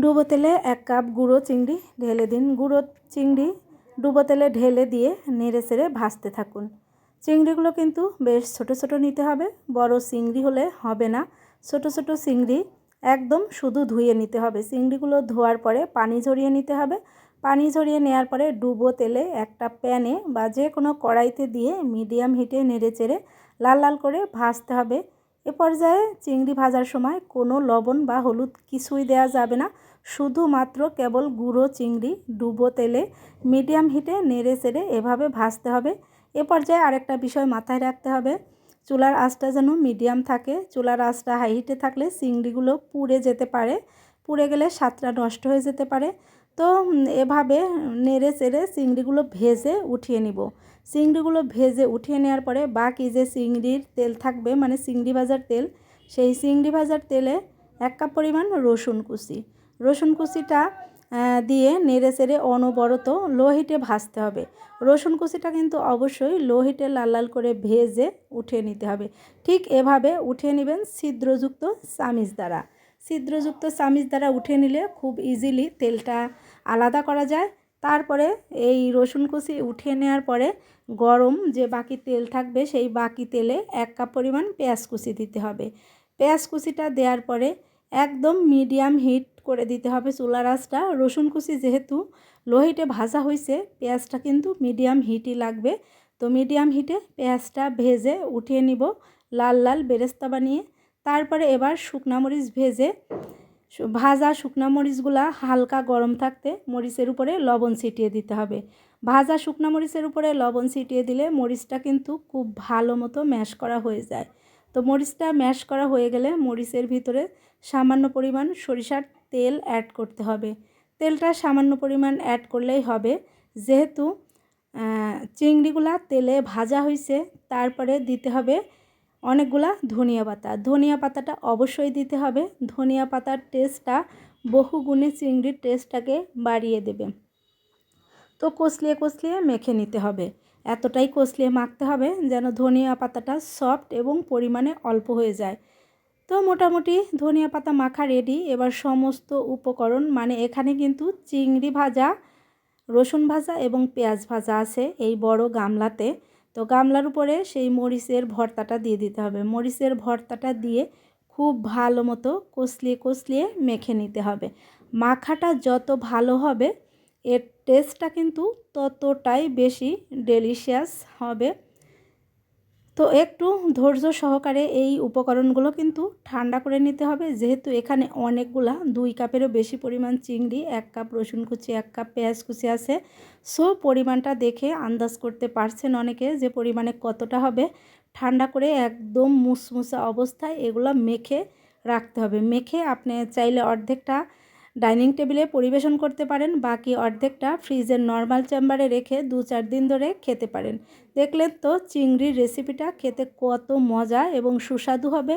ডুবো তেলে এক কাপ গুঁড়ো চিংড়ি ঢেলে দিন। গুঁড়ো চিংড়ি ডুবো তেলে ঢেলে দিয়ে নেড়ে চেড়ে ভাজতে থাকুন। চিংড়িগুলো কিন্তু বেশ ছোট ছোট নিতে হবে। বড় চিংড়ি হলে হবে না। ছোট ছোট চিংড়ি একদম শুধু ধুয়ে নিতে হবে। চিংড়িগুলো ধোয়ার পরে পানি ঝরিয়ে নিতে হবে। পানি ঝরিয়ে নেওয়ার পরে ডুবো তেলে একটা প্যানে বা যে কোনো কড়াইতে দিয়ে মিডিয়াম হিটে নেড়ে চেড়ে লাল লাল করে ভাজতে হবে। এ পর্যায়ে চিংড়ি ভাজার সময় কোনো লবণ বা হলুদ কিছুই দেওয়া যাবে না। শুধুমাত্র কেবল গুঁড়ো চিংড়ি, ডুবো তেলে মিডিয়াম হিটে নেড়ে চেড়ে এভাবে ভাজতে হবে। এ পর্যায়ে আরেকটা বিষয় মাথায় রাখতে হবে। চুলার আঁচটা যেন মিডিয়াম থাকে। চুলার আঁচটা হাই হিটে থাকলে চিংড়িগুলো পুড়ে যেতে পারে। পুড়ে গেলে স্বাদটা নষ্ট হয়ে যেতে পারে। তো এভাবে নেড়ে চেড়ে চিংড়িগুলো ভেজে উঠিয়ে নিব। চিংড়িগুলো ভেজে উঠিয়ে নেওয়ার পরে বাকি যে চিংড়ির তেল থাকবে মানে চিংড়ি ভাজার তেল, সেই চিংড়ি ভাজার তেলে এক কাপ পরিমাণ রসুন কুচি। রসুন কুচিটা দিয়ে নেড়ে চেড়ে অনবরত লো হিটে ভাজতে হবে। রসুন কুচিটা কিন্তু অবশ্যই লো হিটে লাল লাল করে ভেজে উঠিয়ে নিতে হবে। ঠিক এভাবে উঠিয়ে নেবেন ছিদ্রযুক্ত চামিচ দ্বারা। ছিদ্রযুক্ত চামিচ দ্বারা উঠে নিলে খুব ইজিলি তেলটা আলাদা করা যায়। তারপরে এই রসুন কুচি উঠিয়ে নেওয়ার পরে গরম যে বাকি তেল থাকবে সেই বাকি তেলে এক কাপ পরিমাণ পেঁয়াজ কুচি দিতে হবে। পেঁয়াজ কুচিটা দেওয়ার পরে একদম মিডিয়াম হিট করে দিতে হবে চুলার আঁচটা। রসুন কুচি যেহেতু লো হিটে ভাজা হয়েছে পেঁয়াজটা কিন্তু মিডিয়াম হিটই লাগবে। তো মিডিয়াম হিটে পেঁয়াজটা ভেজে উঠিয়ে নিব, লাল লাল বেরেস্তা বানিয়ে। তারপরে এবার শুকনা মরিচ ভেজে ভাজা শুকনা মরিচগুলা হালকা গরম থাকতে মরিচের উপরে লবণ ছিটিয়ে দিতে হবে। ভাজা শুকনা মরিচের উপরে লবণ ছিটিয়ে দিলে মরিচটা কিন্তু খুব ভালো মতো ম্যাশ করা হয়ে যায়। তো মরিচটা ম্যাশ করা হয়ে গেলে মরিচের ভিতরে সামান্য পরিমাণ সরিষার তেল অ্যাড করতে হবে। তেলটা সামান্য পরিমাণ অ্যাড করলেই হবে। যেহেতু চিংড়িগুলা তেলে ভাজা হয়েছে তারপরে দিতে হবে অনেকগুলা ধনিয়া পাতা। ধনিয়া পাতাটা অবশ্যই দিতে হবে। ধনিয়া পাতার টেস্টটা বহুগুণে চিংড়ির টেস্টটাকে বাড়িয়ে দেবে। তো কষলিয়ে কষলিয়ে মেখে নিতে হবে। এতটাই কষলিয়ে মাখতে হবে যেন ধনিয়া পাতাটা সফট এবং পরিমাণে অল্প হয়ে যায়। তো মোটামুটি ধনিয়া পাতা মাখা রেডি এবার সমস্ত উপকরণ মানে এখানে কিন্তু চিংড়ি ভাজা, রসুন ভাজা এবং পেঁয়াজ ভাজা আছে এই বড় গামলাতে। তো গামলার উপরে সেই মরিচের ভর্তাটা দিয়ে দিতে হবে। মরিচের ভর্তাটা দিয়ে খুব ভালো মতো কষলিয়ে কষলিয়ে মেখে নিতে হবে। মাখাটা যত ভালো হবে, এর টেস্টটা কিন্তু ততটাই বেশি ডেলিশিয়াস হবে। তো একটু ধৈর্য সহকারে এই উপকরণগুলো কিন্তু ঠান্ডা করে নিতে হবে। যেহেতু এখানে অনেকগুলা দুই কাপেরও বেশি পরিমাণ চিংড়ি, এক কাপ রসুন কুচি, এক কাপ পেঁয়াজ কুচি আছে। সো পরিমাণটা দেখে আন্দাজ করতে পারছেন অনেকে যে পরিমাণে কতটা হবে। ঠান্ডা করে একদম মুসমুসা অবস্থায় এগুলো মেখে রাখতে হবে। মেখে আপনি চাইলে অর্ধেকটা ডাইনিং টেবিলে পরিবেশন করতে পারেন, বাকি অর্ধেকটা ফ্রিজের নর্মাল চেম্বারে রেখে দু চার দিন ধরে খেতে পারেন। দেখলেন তো চিংড়ির রেসিপিটা খেতে কত মজা এবং সুস্বাদু হবে।